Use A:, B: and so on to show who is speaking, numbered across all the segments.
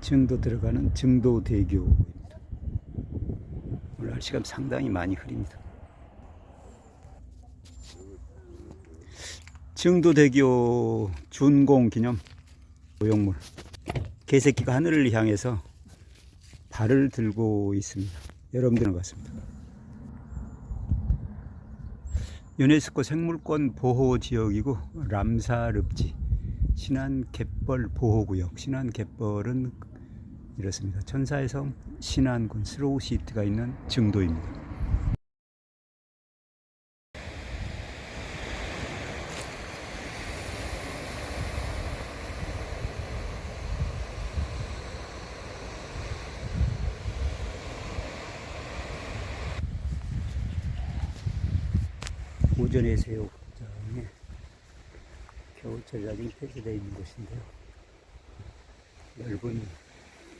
A: 증도 들어가는 증도대교입니다. 오늘 날씨가 상당히 많이 흐립니다. 증도대교 준공 기념 고용물 개새끼가 하늘을 향해서 발을 들고 있습니다. 여러분들은 같습니다. 유네스코 생물권 보호 지역이고 람사릅지 신안 갯벌 보호구역 신안 갯벌은 이렇습니다. 천사의 섬 신안군 스로우시티가 있는 증도입니다. 오전에 새우장에 겨울철 나중에 폐쇄되어 있는 곳인데요. 넓은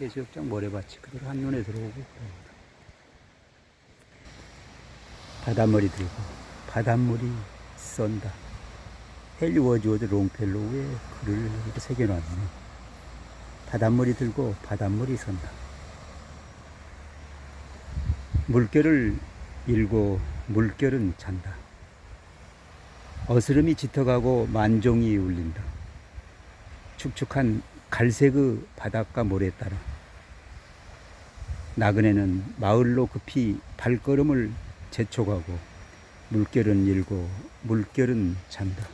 A: 해수욕장 모래밭이 그대로 한눈에 들어오고 그럽니다. 바닷물이 들고 바닷물이 쏜다. 헨리 워즈워드 롱펠로우의 글을 새겨놨네. 바닷물이 들고 바닷물이 선다. 물결을 일고 물결은 잔다. 어스름이 짙어가고 만종이 울린다. 축축한 갈색의 바닷가 모래 따라 나그네는 마을로 급히 발걸음을 재촉하고 물결은 일고 물결은 잔다.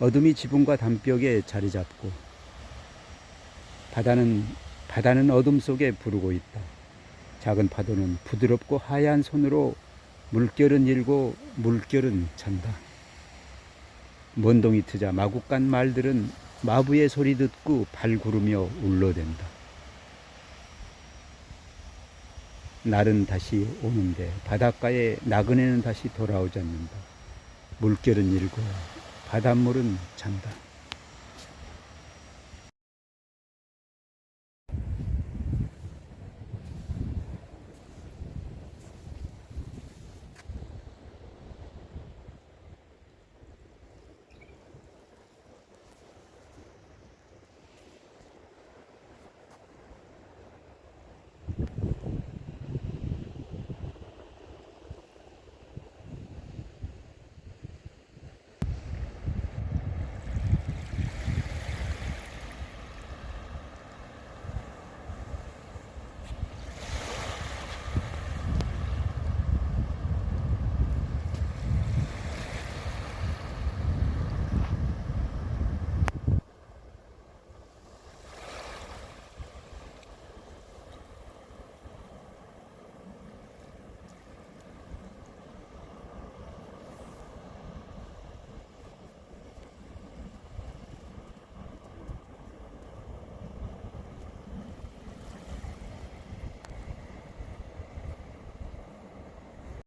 A: 어둠이 지붕과 담벽에 자리 잡고 바다는 바다는 어둠 속에 부르고 있다. 작은 파도는 부드럽고 하얀 손으로 물결은 일고 물결은 잔다. 먼동이 트자 마구간 말들은 마부의 소리 듣고 발구르며 울러댄다. 날은 다시 오는데 바닷가에 나그네는 다시 돌아오지 않는다. 물결은 일고 바닷물은 잔다.